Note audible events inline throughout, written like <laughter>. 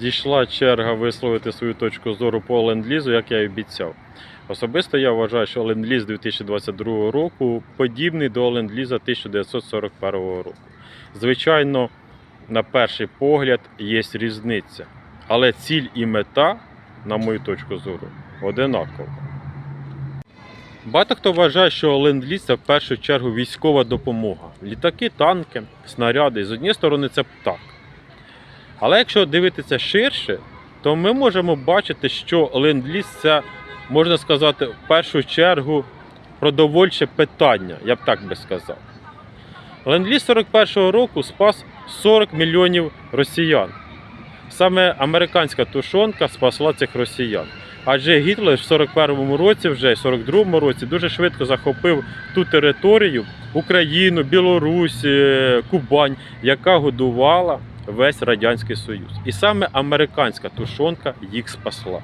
Дійшла черга висловити свою точку зору по ленд-лізу, як я і обіцяв. Особисто я вважаю, що ленд-ліз 2022 року подібний до ленд-ліза 1941 року. Звичайно, на перший погляд є різниця, але ціль і мета, на мою точку зору, одинакова. Багато хто вважає, що ленд-ліз це в першу чергу військова допомога. Літаки, танки, снаряди. З однієї сторони, це так. Але якщо дивитися ширше, то ми можемо бачити, що ленд-ліз це, можна сказати, в першу чергу продовольче питання, я б так би сказав. Ленд-ліз 41-го року спас 40 мільйонів росіян. Саме американська тушонка спасла цих росіян. Адже Гітлер в 41-му році, вже в 42-му році, дуже швидко захопив ту територію Україну, Білорусь, е, Кубань, яка годувала весь Радянський Союз. І саме американська тушонка їх спасла.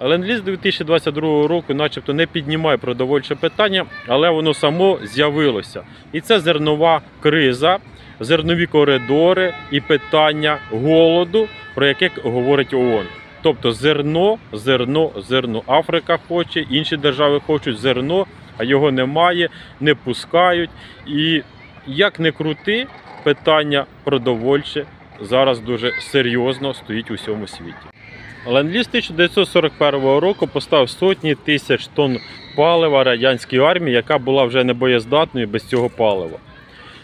Ленд-ліз 2022 року, начебто, не піднімає продовольче питання, але воно само з'явилося. І це зернова криза, зернові коридори і питання голоду, про яке говорить ООН. Тобто зерно, зерно, зерно. Африка хоче, інші держави хочуть зерно, а його немає, не пускають. І як не крути, питання продовольче зараз дуже серйозно стоїть у всьому світі. Ленд-ліз 1941 року поставив сотні тисяч тонн палива радянській армії, яка була вже не боєздатною без цього палива.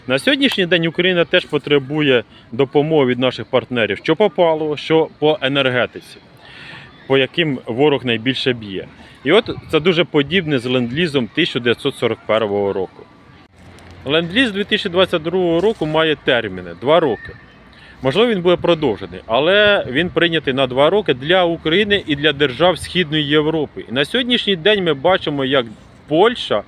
На сьогоднішній день Україна теж потребує допомоги від наших партнерів, що по паливу, що по енергетиці, по яким ворог найбільше б'є. І от це дуже подібне з ленд-лізом 1941 року. Ленд-ліз 2022 року має терміни 2 роки. Можливо, він буде продовжений, але він прийнятий на 2 роки для України і для держав Східної Європи. І на сьогоднішній день ми бачимо, як Польща,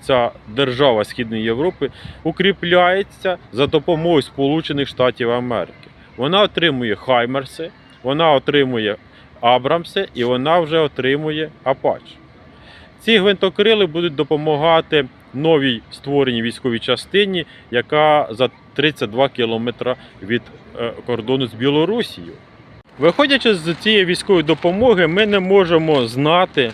ця держава Східної Європи, укріпляється за допомогою Сполучених Штатів Америки. Вона отримує Хаймерси, вона отримує Абрамси і вона вже отримує Апач. Ці гвинтокрили будуть допомагати новій створеній військовій частині, яка за 32 кілометри від е, кордону з Білорусією. Виходячи з цієї військової допомоги, ми не можемо знати,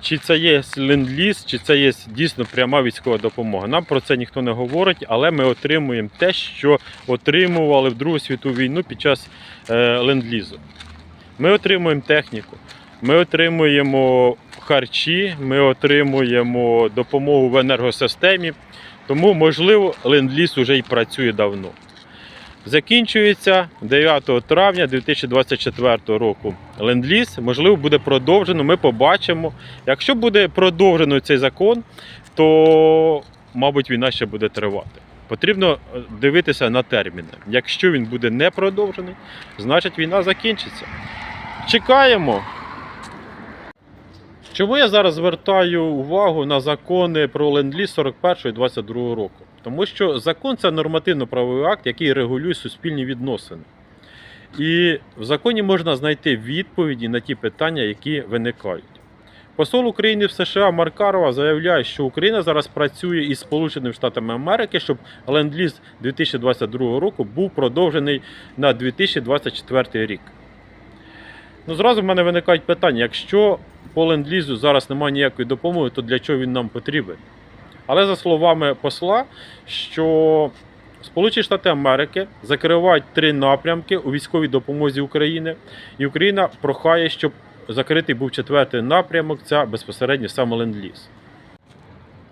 чи це є ленд-ліз, чи це є дійсно пряма військова допомога. Нам про це ніхто не говорить, але ми отримуємо те, що отримували в Другу світову війну під час е, ленд-лізу. Ми отримуємо техніку, ми отримуємо харчі, ми отримуємо допомогу в енергосистемі. Тому, можливо, ленд-ліз уже і працює давно. Закінчується 9 травня 2024 року. Ленд-ліз, можливо, буде продовжено. Ми побачимо. Якщо буде продовжено цей закон, то, мабуть, війна ще буде тривати. Потрібно е, дивитися на терміни. Якщо він буде не продовжений, значить війна закінчиться. Чекаємо. Чому я зараз звертаю увагу на закони про ленд-ліз 41 і 22 року? Тому що закон це нормативно-правовий акт, який регулює суспільні відносини. І в законі можна знайти відповіді на ті питання, які виникають. Посол України в США Маркарова заявляє, що Україна зараз працює із Сполученими Штатами Америки, щоб ленд-ліз 2022 року був продовжений на 2024 рік. Ну, зразу в мене виникають питання: якщо по ленд-лізу зараз немає ніякої допомоги, то для чого він нам потрібен? Але за словами посла, що Сполучені Штати Америки закривають три напрямки у військовій допомозі України, і Україна прохає, щоб закритий був четвертий напрямок це безпосередньо саме ленд-ліз.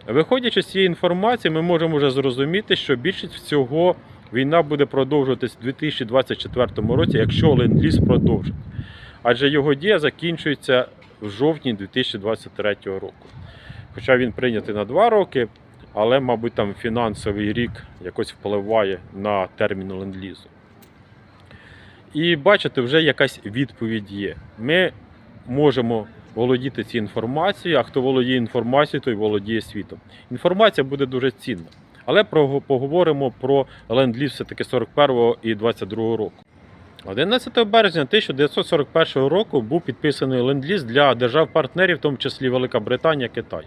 Виходячи з цієї інформації, ми можемо вже зрозуміти, що більшість всього війна буде продовжуватись у 2024 році, якщо ленд-ліз продовжить. Адже його дія закінчується в жовтні 2023 року. Хоча він прийнятий на 2 роки, але, мабуть, там фінансовий рік якось впливає на термін ленд-лізу. І бачите, вже якась відповідь є. Ми можемо володіти цією інформацією, а хто володіє інформацією, той володіє світом. Інформація буде дуже цінна. Але поговоримо про ленд-ліз все-таки 41-го і 22 року. 11 березня 1941 року був підписаний ленд-ліз для держав-партнерів, в тому числі Велика Британія, Китай.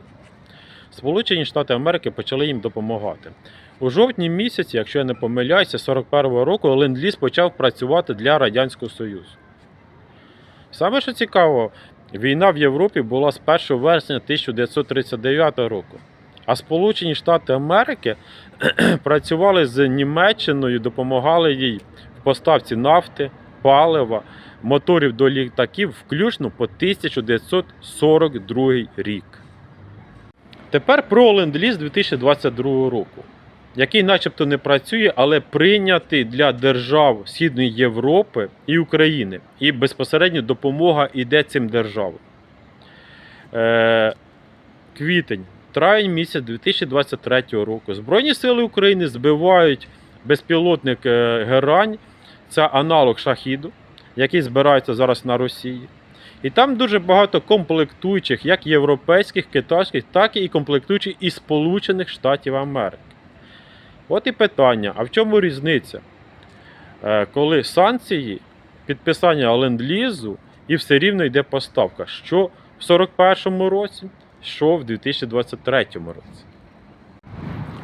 Сполучені Штати Америки почали їм допомагати. У жовтні місяці, якщо я не помиляюся, 41-го року ленд-ліз почав працювати для Радянського Союзу. Саме що цікаво, війна в Європі була з 1 вересня 1939 року. А Сполучені Штати Америки <clears throat> працювали з Німеччиною, допомагали їй поставці нафти, палива, моторів до літаків, включно по 1942 рік. Тепер про ленд-ліз 2022 року, який начебто не працює, але прийнятий для держав Східної Європи і України. І безпосередньо допомога йде цим державам. Е, квітень, травень місяць 2023 року. Збройні сили України збивають безпілотник е, Герань, це аналог шахіду, який збирається зараз на Росії. І там дуже багато комплектуючих, як європейських, китайських, так і комплектуючих із Сполучених Штатів Америки. От і питання: а в чому різниця? Е, Коли санкції, підписання ленд-лізу і все рівно йде поставка, що в 41-му році, що в 2023 році.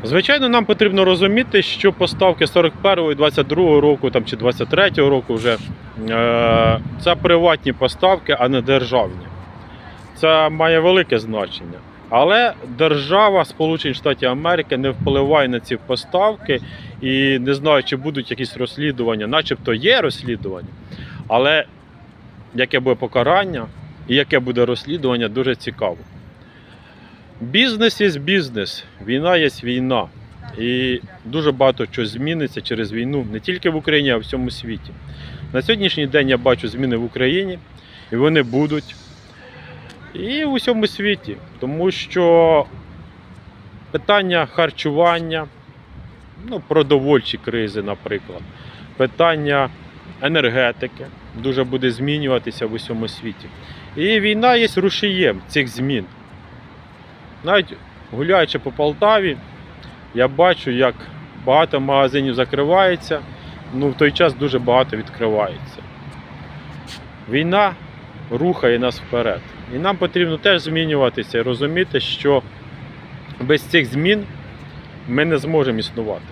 Звичайно, нам потрібно розуміти, що поставки 41-го і 22-го року там, чи 23-го року вже е, це приватні поставки, а не державні. Це має велике значення. Але держава Сполучених Штатів Америки не впливає на ці поставки і не знаю, чи будуть якісь розслідування, начебто є розслідування, але яке буде покарання і яке буде розслідування, дуже цікаво. Бізнес є бізнес, війна є війна. І дуже багато чого зміниться через війну не тільки в Україні, а в всьому світі. На сьогоднішній день я бачу зміни в Україні, і вони будуть. І в усьому світі. Тому що питання харчування, ну, продовольчі кризи, наприклад, питання енергетики дуже буде змінюватися в усьому світі. І війна є рушієм цих змін. Навіть гуляючи по Полтаві, я бачу, як багато магазинів закривається, ну в той час дуже багато відкривається. Війна рухає нас вперед. І нам потрібно теж змінюватися і розуміти, що без цих змін ми не зможемо існувати.